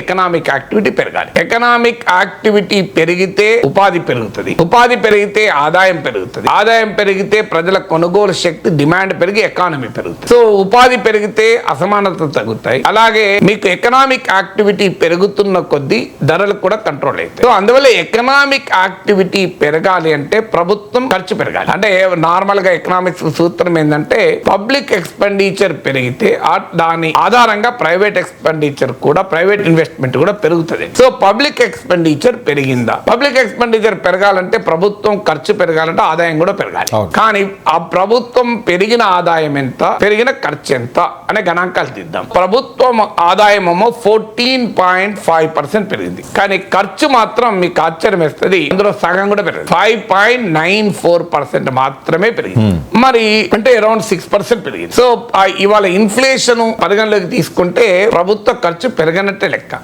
Economic activity పెరగాలి. Economic activity పెరిగితే ఉపాధి పెరుగుతుంది. ఉపాధి పెరిగితే ఆదాయం పెరుగుతుంది. ఆదాయం పెరిగితే ప్రజల కొనుగోలు శక్తి డిమాండ్ పెరిగి ఎకానమీ పెరుగుతుంది. సో ఉపాధి పెరిగితే అసమానత తగ్గుతాయి. అలాగే మీకు ఎకనామిక్ యాక్టివిటీ పెరుగుతున్న కొద్దీ ధరలు కూడా కంట్రోల్ అవుతాయి. సో అందువల్ల ఎకనామిక్ యాక్టివిటీ పెరగాలి అంటే ప్రభుత్వం ఖర్చు పెరగాలి. అంటే నార్మల్గా ఎకనామిక్స్ సూత్రం ఏంటంటే పబ్లిక్ ఎక్స్పెండిచర్ పెరిగితే దాని ఆధారంగా ప్రైవేట్ ఎక్స్పెండిచర్ కూడా ప్రైవేట్ ఇన్వెస్ట్మెంట్ కూడా పెరుగుతుంది. సో పబ్లిక్ ఎక్స్పెండిచర్ పెరిగిందా? పబ్లిక్ ఎక్స్పెండిచర్ పెరగాలంటే ప్రభుత్వం ఖర్చు పెరగాలంటే ఆదాయం కూడా పెరగాలి. కానీ ఆ ప్రభుత్వం పెరిగిన ఆదాయం ఎంత? పెరిగిన ఖర్చు ఎంత? అనే గణాంకాలు తీద్దాం. ప్రభుత్వం ఆదాయం ఏమో ఫోర్టీన్ పాయింట్ ఫైవ్ పర్సెంట్ పెరిగింది. కానీ ఖర్చు మాత్రం మీకు ఆశ్చర్యం వేస్తుంది. అందులో సగం కూడా పెరిగింది. Five point nine four percent మాత్రమే పెరిగింది. మరి అంటే అరౌండ్ సిక్స్ పర్సెంట్ పెరిగింది. సో ఇవాళ ఇన్ఫ్లేషన్ పరిగణలోకి తీసుకుంటే ప్రభుత్వ ఖర్చు పెరగనట్టే లెక్క.